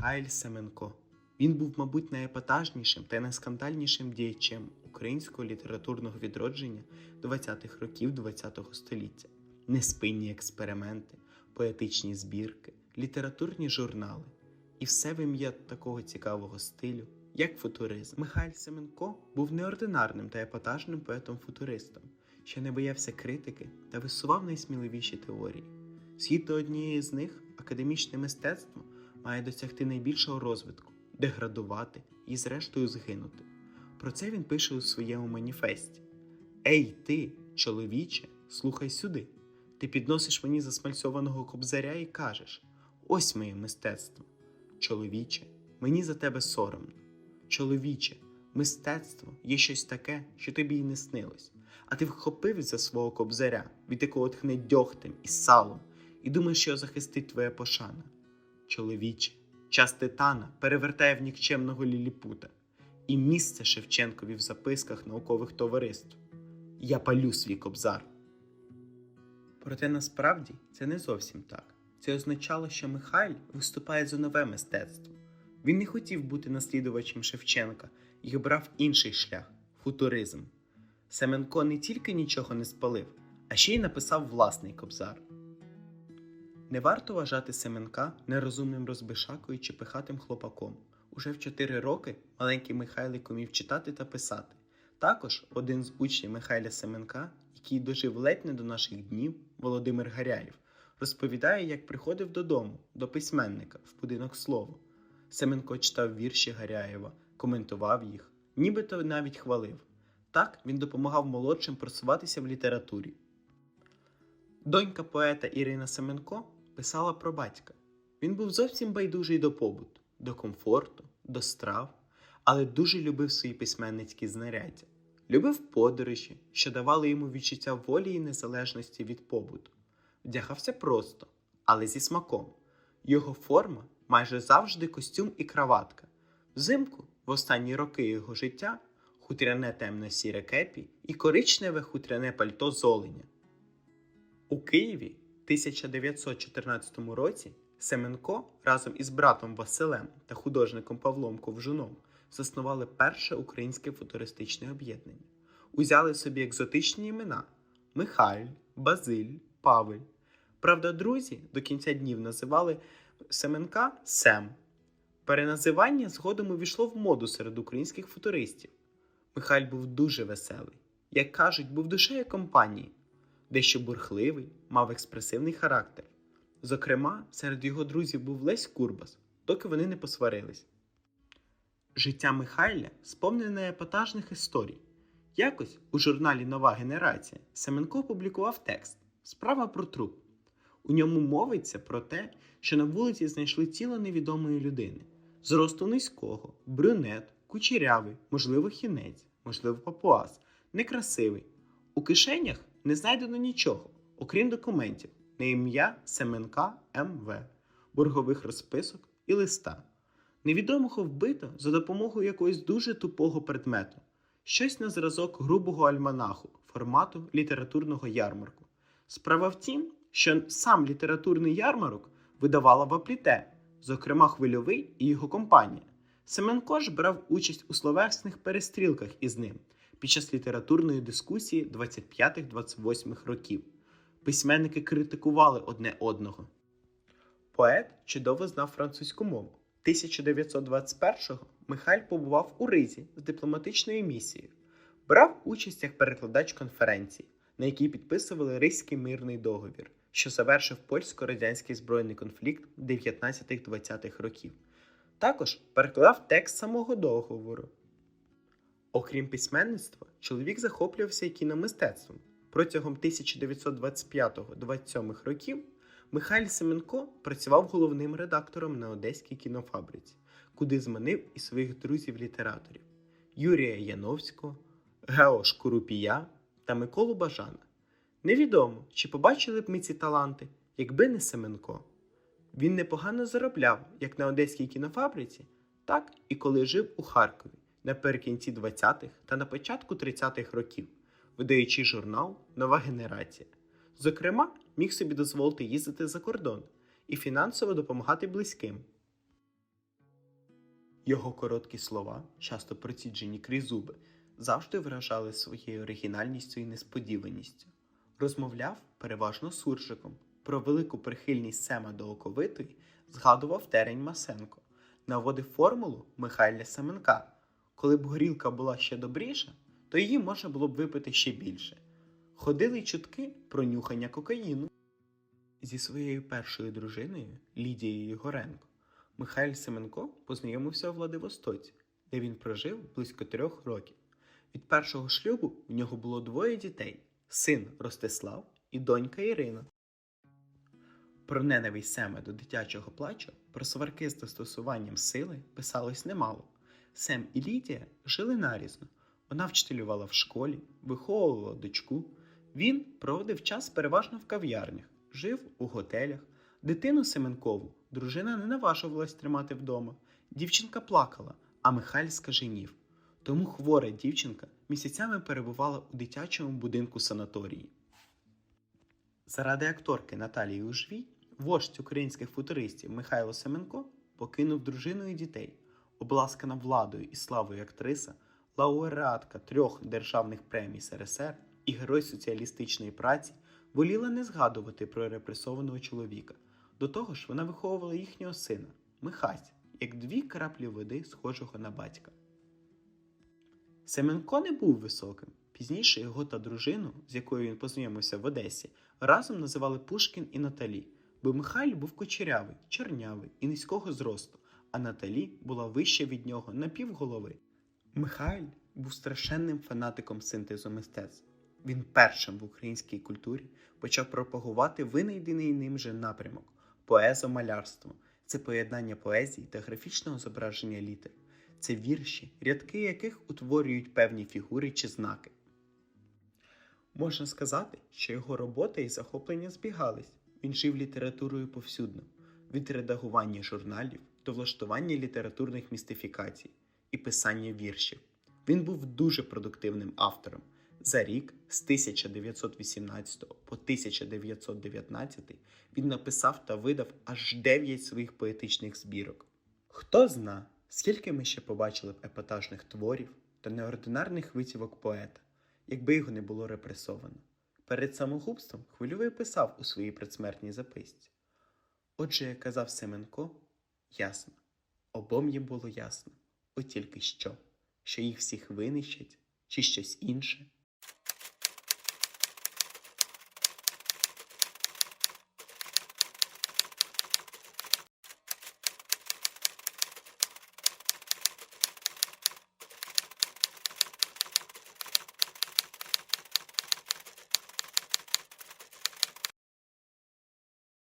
Михайль Семенко. Він був, мабуть, найепатажнішим та найскандальнішим діячем українського літературного відродження 20-х років ХХ століття. Неспинні експерименти, поетичні збірки, літературні журнали. І все в ім'я такого цікавого стилю, як футуризм. Михайль Семенко був неординарним та епатажним поетом-футуристом, що не боявся критики та висував найсміливіші теорії. Згідно однієї з них, академічне мистецтво має досягти найбільшого розвитку, деградувати і, зрештою, згинути. Про це він пише у своєму маніфесті: Ей, ти, чоловіче, слухай сюди. Ти підносиш мені засмальцьованого кобзаря і кажеш: ось моє мистецтво. Чоловіче, мені за тебе соромно. Чоловіче, мистецтво є щось таке, що тобі й не снилось. А ти вхопив за свого кобзаря, від якого тхне дьогтем і салом, і думаєш, що захистить твоя пошана. Чоловіче, час титана перевертає в нікчемного ліліпута, і місце Шевченкові в записках наукових товариств. Я палю свій кобзар. Проте насправді це не зовсім так. Це означало, що Михайль виступає за нове мистецтво. Він не хотів бути наслідувачем Шевченка і обрав інший шлях футуризм. Семенко не тільки нічого не спалив, а ще й написав власний кобзар. Не варто вважати Семенка нерозумним розбишакою чи пихатим хлопаком. Уже в 4 роки маленький Михайлик умів читати та писати. Також один з учнів Михайля Семенка, який дожив ледь не до наших днів, Володимир Гаряєв, розповідає, як приходив додому до письменника в будинок слово. Семенко читав вірші Гаряєва, коментував їх, нібито навіть хвалив. Так він допомагав молодшим просуватися в літературі. Донька поета Ірина Семенко писала про батька. Він був зовсім байдужий до побуту, до комфорту, до страв, але дуже любив свої письменницькі знаряддя. Любив подорожі, що давали йому відчуття волі і незалежності від побуту. Вдягався просто, але зі смаком. Його форма майже завжди костюм і краватка. Взимку, в останні роки його життя, хутряне темне сіре кепі і коричневе хутряне пальто з. У Києві 1914 році Семенко разом із братом Василем та художником Павлом Ковжуном заснували перше українське футуристичне об'єднання. Узяли собі екзотичні імена Михайль, Базиль, Павель. Правда, друзі до кінця днів називали Семенка Сем. Переназивання згодом увійшло в моду серед українських футуристів. Михайль був дуже веселий, як кажуть, був душею компанії, дещо бурхливий, мав експресивний характер. Зокрема, серед його друзів був Лесь Курбас, доки вони не посварились. Життя Михайля сповнене епатажних історій. Якось у журналі Нова генерація Семенко опублікував текст Справа про труп. У ньому мовиться про те, що на вулиці знайшли тіло невідомої людини, зросту низького, брюнет, кучерявий, можливо, хінець, можливо, папуас, некрасивий. У кишенях не знайдено нічого, окрім документів, на ім'я Семенка МВ, боргових розписок і листа. Невідомого вбито за допомогою якогось дуже тупого предмету, щось на зразок грубого альманаху формату літературного ярмарку. Справа в тім, що сам літературний ярмарок видавала в апліте, зокрема хвильовий і його компанія. Семенко ж брав участь у словесних перестрілках із ним під час літературної дискусії 25-28 років. Письменники критикували одне одного. Поет чудово знав французьку мову. 1921-го Михайль побував у Ризі з дипломатичною місією, брав участь як перекладач конференції, на якій підписували Ризький мирний договір, що завершив польсько-радянський збройний конфлікт 19-20-х років. Також перекладав текст самого договору. Окрім письменництва, чоловік захоплювався і кіномистецтвом. Протягом 1925-27 років Михайль Семенко працював головним редактором на Одеській кінофабриці, куди зманив і своїх друзів-літераторів Юрія Яновського, Гео Шкурупія та Миколу Бажана. Невідомо, чи побачили б ми ці таланти, якби не Семенко. Він непогано заробляв як на Одеській кінофабриці, так і коли жив у Харкові наприкінці 20-х та на початку 30-х років, видаючи журнал Нова генерація. Зокрема, міг собі дозволити їздити за кордон і фінансово допомагати близьким. Його короткі слова, часто проціджені крізь зуби, завжди виражали своєю оригінальністю і несподіваністю. Розмовляв переважно суржиком. Про велику прихильність Сема до оковитої згадував Терень Масенко, наводив формулу Михайля Семенка. Коли б горілка була ще добріша, то її можна було б випити ще більше. Ходили чутки про нюхання кокаїну. Зі своєю першою дружиною Лідією Єгоренко Михайль Семенко познайомився у Владивостоці, де він прожив близько трьох років. Від першого шлюбу в нього було двоє дітей: син Ростислав і донька Ірина. Про ненависть Сема до дитячого плачу, про сварки з застосуванням сили писалось немало. Сем і Лідія жили нарізно. Вона вчителювала в школі, виховувала дочку. Він проводив час переважно в кав'ярнях, жив у готелях. Дитину Семенкову дружина не наважувалась тримати вдома. Дівчинка плакала, а Михайль скаженів. Тому хвора дівчинка місяцями перебувала у дитячому будинку санаторії. Заради акторки Наталії Ужвій вождь українських футуристів Михайло Семенко покинув дружину і дітей, обласкана владою і славою актриса, лауреатка трьох державних премій СРСР і герой соціалістичної праці, воліла не згадувати про репресованого чоловіка. До того ж, вона виховувала їхнього сина Михась, як дві краплі води, схожого на батька. Семенко не був високим. Пізніше його та дружину, з якою він познайомився в Одесі, разом називали Пушкін і Наталі, бо Михайль був кучерявий, чорнявий і низького зросту, а Наталі була вища від нього на півголови. Михайль був страшенним фанатиком синтезу мистецтв. Він першим в українській культурі почав пропагувати винайдений ним же напрямок поезомалярство. Це поєднання поезії та графічного зображення літер. Це вірші, рядки яких утворюють певні фігури чи знаки. Можна сказати, що його робота і захоплення збігались. Він жив літературою повсюдно, від редагування журналів до влаштування літературних містифікацій і писання віршів. Він був дуже продуктивним автором. За рік з 1918 по 1919 він написав та видав аж 9 своїх поетичних збірок. Хто зна, скільки ми ще побачили б епатажних творів та неординарних витівок поета, якби його не було репресовано. Перед самогубством Хвильовий писав у своїй предсмертній записці. Отже, як казав Семенко, ясно, обом їм було ясно, от тільки що, що їх всіх винищать чи щось інше.